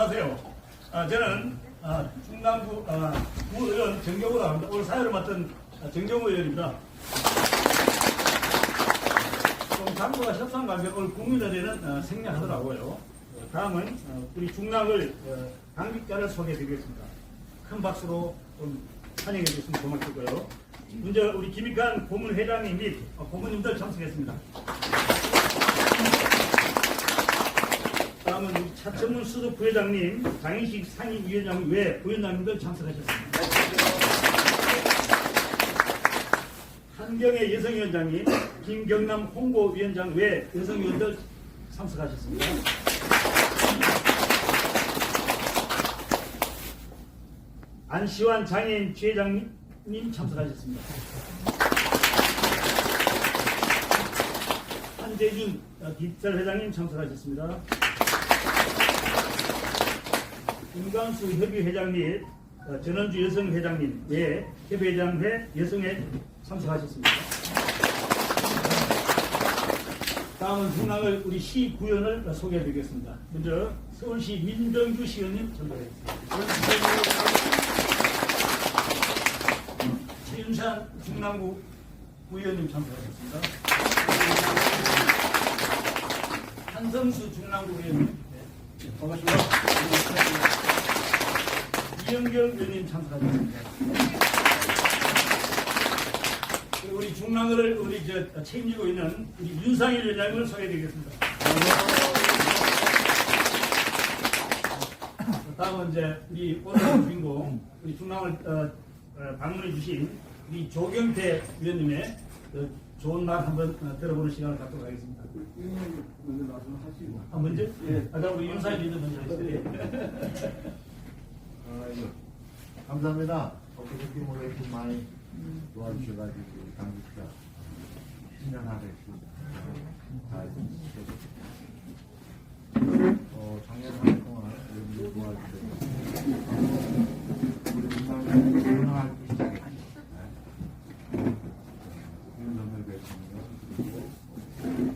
안녕하세요. 아, 저는 아, 충남구 아, 구 의원 정경호라 합니다. 오늘 사회를 맡은 아, 정경호 의원입니다. 좀 당부가 협상 관계 오늘 국민의대는 어, 생략하더라고요. 어, 다음은 어, 우리 중랑을 어, 당직자를 소개해드리겠습니다. 큰 박수로 좀 환영해 주시면 고맙겠고요. 먼저 우리 김익환 고문회장님 및 어, 고문님들 참석했습니다. 다음은 차천문 수석 부회장님, 장인식 상임위원장 외 부위원장님들 참석하셨습니다. 한경애 여성위원장님, 김경남 홍보위원장 외 여성위원들 참석하셨습니다. 안시환 장애인 지회장님 참석하셨습니다. 한재준 어, 깃살 회장님 참석하셨습니다. 김광수 협의회장 및 어, 전원주 여성회장님 외 협의회장회 여성회 참석하셨습니다. 다음은 중랑을 우리 시 구연을 소개해드리겠습니다. 먼저 서울시 민정주 시의원님 참석하겠습니다. 최윤산 중랑구 구의원님 참석하셨습니다. 한성수 중랑구 의원님 네, 반갑습니다. 이영경 의원님 참석하셨습니다. 우리 중랑을 우리 저 책임지고 있는 우리 윤상일 위원장을 소개해드리겠습니다. 다음은 이제 우리 오늘 주인공 우리 중랑을 어, 어, 방문해 주신 우리 조경태 위원님의 그 좋은 말 한번 어, 들어보는 시간을 갖도록 하겠습니다. 먼저 말씀하시고. 아, 먼저? 아까 우리 윤상일 위원님 먼저 하시죠. 아이고, 감사합니다. 엊그저께 모레 좀 많이 도와주셔가지고 우리 당직자 신년하겠습 잘 어, 작년 한 해 동안 여러분들 도와주셔서 우리 민망을 운영하기 시작했죠. 네. 윤석열 대통령 그리고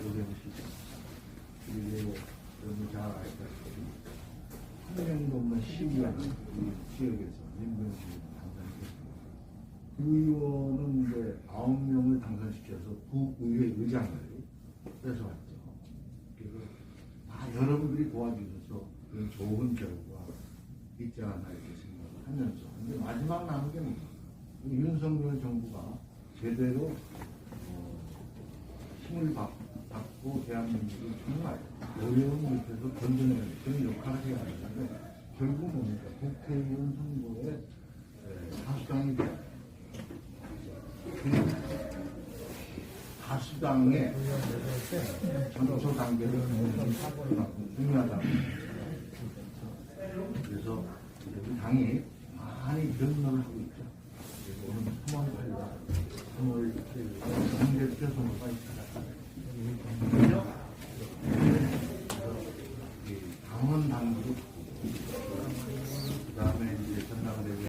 요새무시 그리고 여러분 잘 알다시피 한 명도 없는 시위하는 이 지역에서 민변시를 당선시켰습니다. 의원은 이제 아홉 명을 당선시켜서 구의회 의장을 뺏어왔죠. 그래서 다 여러분들이 도와주셔서 그런 좋은 결과 있지 않나 이렇게 생각을 하면서 이제 마지막 남은 게? 우리 윤석열 정부가 제대로 어, 힘을 받, 받고 대한민국을 정말 어려운 밑에서 건져내는 그런 역할을 해야 하는데 결국 뭡니까? 국회의원 선거에 다수당이 돼야 다수당의 전초 단계를 중요하다. 그래서 당이 많이 변론을 하고 있죠. 오늘 3월 8일, 3월 7일, 정대표 선거가 있다. 당원 당규